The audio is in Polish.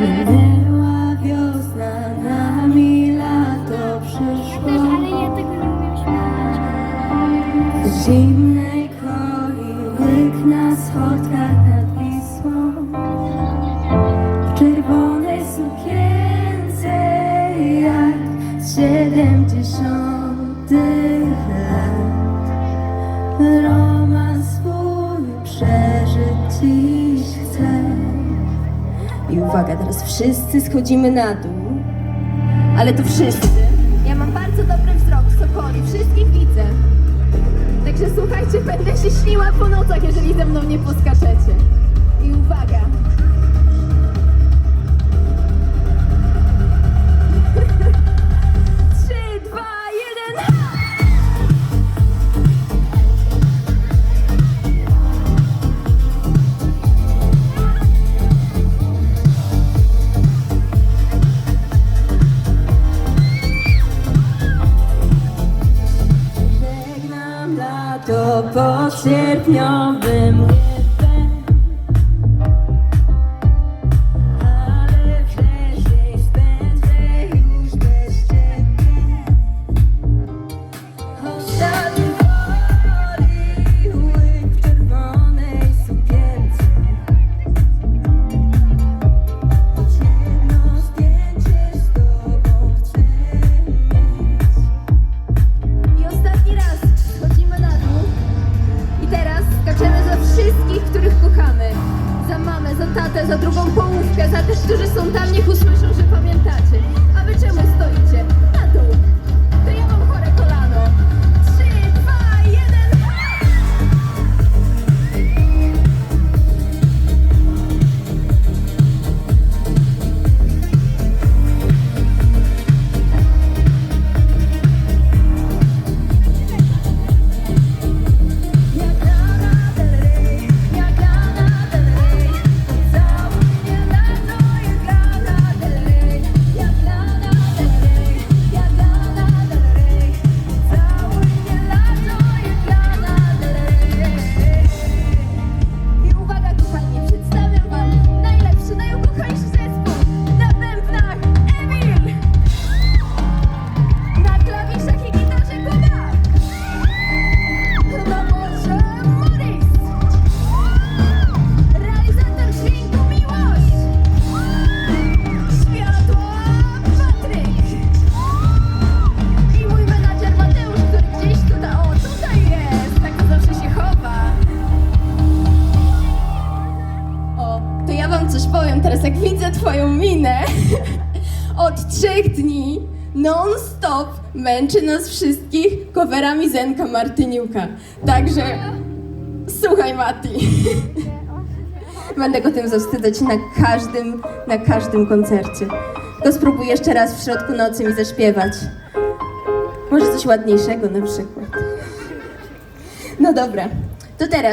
Minęła wiosna, nami lato przyszło. Ale ja tego nie umiem śpiewać. Z zimnej koi łyk na schodkach nad Wisłą. W czerwonej sukience jak z siedemdziesiątych lat. Romans uwaga, teraz wszyscy schodzimy na dół ale to wszyscy. Ja mam bardzo dobry wzrok w Sokoli, wszystkich widzę. Także słuchajcie, będę się śniła po nocach, jeżeli ze mną nie poskaczecie. I uwaga. po sierpniowym Za tatę, za drugą połówkę, za tych, którzy są tam, niech usłyszą, że pamiętacie. A wy czemu stoicie? Teraz, jak widzę twoją minę Od trzech dni non-stop męczy nas wszystkich coverami Zenka Martyniuka. Także słuchaj Mati. Będę go tym zawstydzać na każdym, na każdym koncercie. To spróbuj jeszcze raz w środku nocy mi zaśpiewać. Może coś ładniejszego na przykład. No dobra, to teraz.